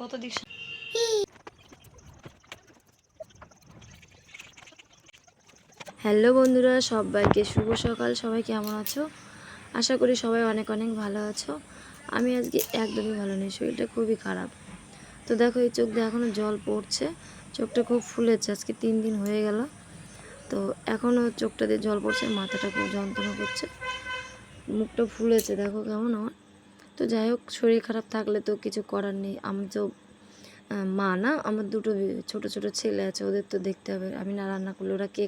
কত দিক হ্যালো বন্ধুরা, সবাইকে শুভ সকাল। সবাই কেমন আছো? আশা করি সবাই অনেক অনেক ভালো আছো। আমি আজকে একদমই ভালো নেই, শরীরটা খুবই খারাপ। তো দেখো, এই চোখ দিয়ে এখনও জল পড়ছে। চোখটা খুব ফুলেছে, আজকে তিন দিন হয়ে গেল। তো এখনও চোখটা দিয়ে জল পড়ছে, মাথাটা খুব যন্ত্রণা করছে। মুখটা ফুলেছে, দেখো কেমন আমার। তো যাই হোক শরীর খারাপ থাকলে তো কিছু করার নেই। আমি তো মা না, আমার দুটো ছোট ছোট ছেলে আছে, ওদের তো দেখতে হবে। আমি না রান্না করলে ওরা কে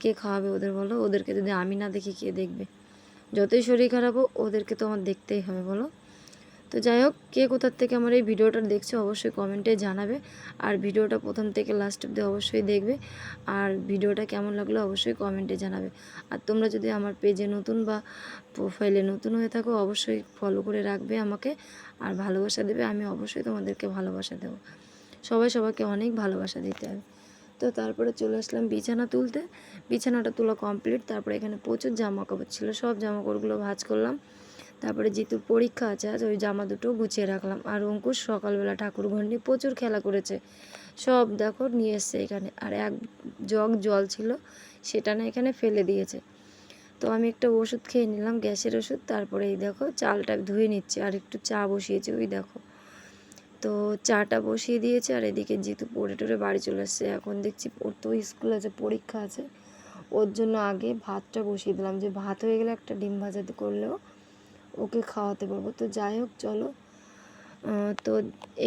কে খাওয়াবে ওদের বলো? ওদেরকে যদি আমি না দেখি, কে দেখবে? যতই শরীর খারাপ হোক, ওদেরকে তো আমার দেখতেই হবে, বলো? তো যাই হোক কে কোথার থেকে আমার এই ভিডিওটা দেখছ অবশ্যই কমেন্টে জানাবে। আর ভিডিওটা প্রথম থেকে লাস্ট অব্দি অবশ্যই দেখবে। আর ভিডিওটা কেমন লাগল অবশ্যই কমেন্টে জানাবে। আর তোমরা যদি আমার পেজে নতুন বা প্রোফাইলে নতুন হয়ে থাকো, অবশ্যই ফলো করে রাখবে আমাকে। আর ভালোবাসা দেবে, আমি অবশ্যই তোমাদেরকে ভালোবাসা দেবো। সবাই সবাইকে অনেক ভালোবাসা দিতে হবে। তো তারপরে চলে আসলাম বিছানা তুলতে। বিছানাটা তোলা কমপ্লিট তারপরে এখানে প্রচুর জামা কাপড় ছিল। সব জামা কাপড়গুলো ভাজ করলাম। তারপরে জিতুর পরীক্ষা আছে আজ ওই জামা দুটো গুছিয়ে রাখলাম। আর অঙ্কুশ সকালবেলা ঠাকুর ঘর নিয়ে প্রচুর খেলা করেছে। সব দেখো নিয়ে এসছে এখানে। আর এক জগ জল ছিল, সেটা না এখানে ফেলে দিয়েছে। তো আমি একটা ওষুধ খেয়ে নিলাম, গ্যাসের ওষুধ। তারপরে এই দেখো চালটা ধুয়ে নিচ্ছে, আর একটু চা বসিয়েছে, ওই দেখো। তো চাটা বসিয়ে দিয়েছে, আর এদিকে জিতু পড়ে টরে বাড়ি চলে এসছে। এখন দেখছি ওর তো স্কুল আছে, পরীক্ষা আছে। ওর জন্য আগে ভাতটা বসিয়ে দিলাম। যে ভাত হয়ে গেলে একটা ডিম ভাজাতে করলেও ওকে খাওয়াতে পারব। তো যাই হোক, চলো। তো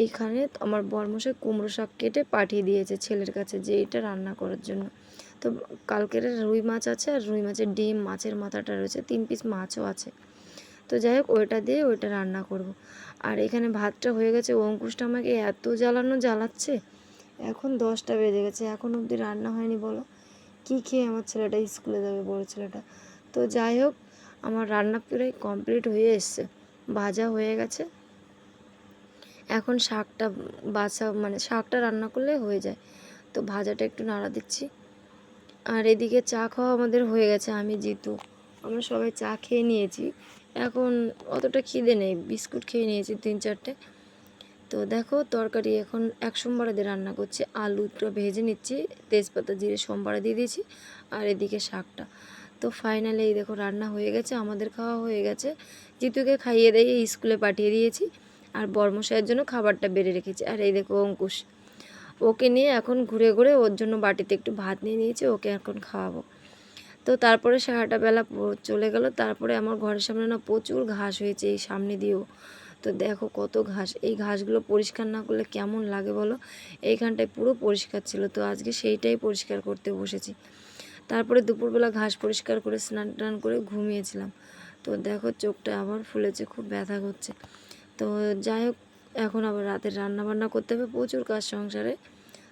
এইখানে আমার বরমশাই কুমড়ো শাক কেটে পাঠিয়ে দিয়েছে ছেলের কাছে যে এটা রান্না করার জন্য। তো কালকের রুই মাছ আছে আর রুই মাছের ডিম, মাছের মাথাটা রয়েছে, তিন পিস মাছও আছে। তো যাই হোক, ওইটা দিয়ে ওইটা রান্না করব। আর এখানে ভাতটা হয়ে গেছে, অঙ্কুশটা আমাকে এত জ্বালানো জ্বালাচ্ছে। এখন দশটা বেজে গেছে, এখন অবধি রান্না হয়নি, বলো। কী খেয়ে আমার ছেলেটা স্কুলে যাবে, বড় ছেলেটা। তো যাই হোক আমার রান্না প্রায় কমপ্লিট হয়ে এসছে। ভাজা হয়ে গেছে। এখন শাকটা বাছা মানে শাকটা রান্না করলে হয়ে যায়। তো ভাজাটা একটু নাড়া দিচ্ছি। আর এদিকে চা খাওয়া আমাদের হয়ে গেছে, আমি, জিতু। আমরা সবাই চা খেয়ে নিয়েছি। এখন অতটা খিদে নেই, বিস্কুট খেয়ে নিয়েছি তিন চারটে। তো দেখো, তরকারি এখন এক সোমবারে দিয়ে রান্না করছি। আলুটা ভেজে নিচ্ছি, তেজপাতা, জিরে, সোমবারে দিয়ে দিয়েছি। আর এদিকে শাকটা। তো ফাইনালি এই দেখো রান্না হয়ে গেছে, আমাদের খাওয়া হয়ে গেছে। জিতুকে খাইয়ে দিয়ে স্কুলে পাঠিয়ে দিয়েছি, আর বর্মশাইয়ের জন্য খাবারটা বেড়ে রেখেছি। আর এই দেখো অঙ্কুশ, ওকে নিয়ে এখন ঘুরে ঘুরে ওর জন্য বাটিতে একটু ভাত নিয়ে নিয়েছি, ওকে এখন খাওয়াবো। তো তারপরে সারাটা বেলা চলে গেল। তারপরে আমার ঘরের সামনে না প্রচুর ঘাস হয়েছে এই সামনে দিয়েও। তো দেখো কত ঘাস, এই ঘাসগুলো পরিষ্কার না করলে কেমন লাগে বলো? এইখানটায় পুরো পরিষ্কার ছিল, তো আজকে সেইটাই পরিষ্কার করতে বসেছি। তারপরে দুপুরবেলা ঘাস পরিষ্কার করে স্নান টান করে ঘুমিয়েছিলাম। তো দেখো চোখটা আবার ফুলেছে, খুব ব্যথা করছে। তো যাই হোক, এখন আবার রাতের রান্না বান্না করতে হবে প্রচুর কাজ সংসারে।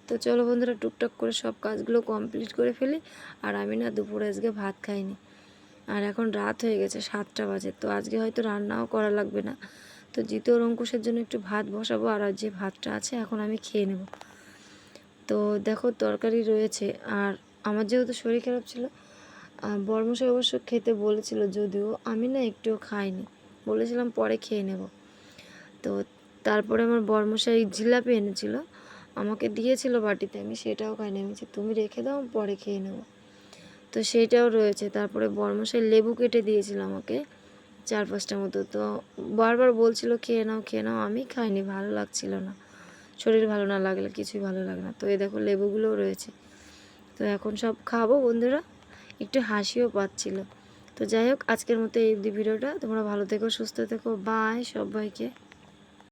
তো চলো বন্ধুরা, টুকটাক করে সব কাজগুলো কমপ্লিট করে ফেলি। আর আমি না দুপুরে আজকে ভাত খাইনি। আর এখন রাত হয়ে গেছে সাতটা বাজে, তো আজকে হয়তো রান্নাও করা লাগবে না। তো জিতু ওর অঙ্কুশের জন্য একটু ভাত বসাবো, আর যে ভাতটা আছে এখন আমি খেয়ে নেব। তো দেখো তরকারি রয়েছে, আর আমার যেহেতু শরীর খারাপ ছিল বর্মশাই অবশ্য খেতে বলেছিল, যদিও আমি না একটুও খাইনি। বলেছিলাম পরে খেয়ে নেব। তো তারপরে আমার বর্মশাই জিলাপি এনেছিল, আমাকে দিয়েছিল বাটিতে, আমি সেটাও খাইনি। আমি তুমি রেখে দাও পরে খেয়ে নেব। তো সেইটাও রয়েছে। তারপরে বর্মশাই লেবু কেটে দিয়েছিল আমাকে চার পাঁচটা মতো। তো বারবার বলছিল, খেয়ে নাও খেয়ে নাও। আমি খাইনি, ভালো লাগছিল না। শরীর ভালো না লাগলে কিছুই ভালো লাগে না। তো এই দেখো লেবুগুলোও রয়েছে। তো এখন সব খাব বন্ধুরা। একটু হাসিও পাচ্ছিল। তো যাই হোক, আজকের মতো এই ভিডিওটা। তোমরা ভালো থেকো, সুস্থ থেকো। বাই সবাইকে।